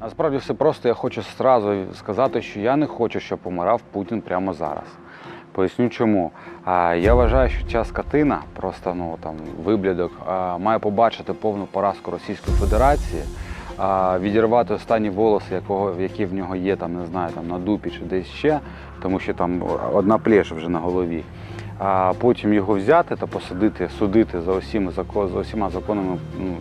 Насправді все просто. Я хочу зразу сказати, що я не хочу, щоб помирав Путін прямо зараз. Поясню чому. Я вважаю, що ця скотина, просто ну там виблядок, має побачити повну поразку Російської Федерації, відірвати останні волоси, якого, які в нього є, там не знаю, там на дупі чи десь ще, тому що там одна плеша вже на голові. А потім його взяти та посадити, судити за усіма за усіма законами ну,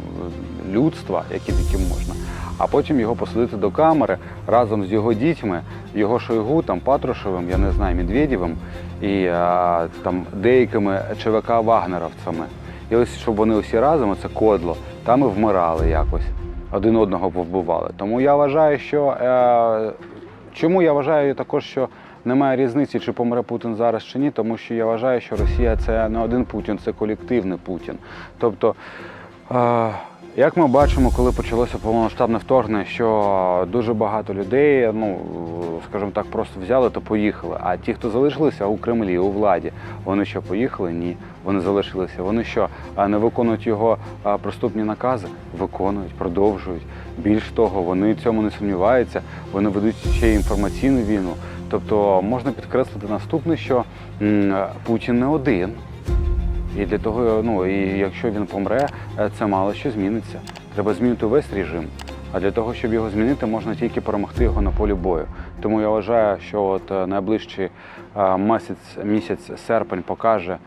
людства, які тільки можна. А потім його посадити до камери разом з його дітьми, його Шойгу, там Патрушевим, я не знаю, Медведєвим і а, там деякими ЧВК Вагнеровцями. І ось щоб вони усі разом, це кодло, там і вмирали якось, один одного повбивали. Тому я вважаю, що е, чому я вважаю також, що немає різниці, чи помре Путін зараз чи ні, тому що я вважаю, що Росія це не один Путін, це колективний Путін. Тобто, е, як ми бачимо, коли почалося повномасштабне вторгнення, що дуже багато людей, ну скажімо так, просто взяли та поїхали. А ті, хто залишилися у Кремлі, у владі, вони що поїхали? Ні, вони залишилися. Вони що не виконують його проступні накази? Виконують, продовжують. Більш того, вони цьому не сумніваються. Вони ведуть ще й інформаційну війну. Тобто можна підкреслити наступне, що Путін не один. І для того, ну і якщо він помре, е, це мало що зміниться. Треба змінити весь режим. А для того, щоб його змінити, можна тільки перемогти його на полі бою. Тому я вважаю, що от е, найближчий е, місяць, місяць серпень покаже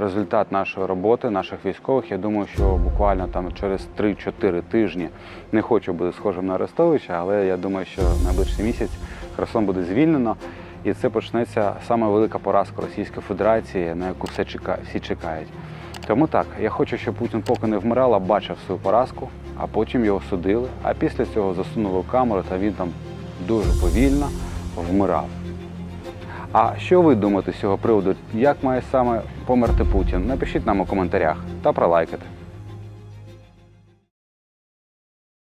результат нашої роботи, наших військових. Я думаю, що буквально там через 3-4 тижні не хочу бути схожим на Арестовича, але я думаю, що найближчий місяць Херсон буде звільнено. І це почнеться саме велика поразка Російської Федерації, на яку все чека... всі чекають. Тому так, я хочу, щоб Путін поки не вмирав, а бачив свою поразку, а потім його судили, а після цього засунули в камеру, та він там дуже повільно вмирав. А що ви думаєте з цього приводу? Як має саме померти Путін? Напишіть нам у коментарях та пролайкайте.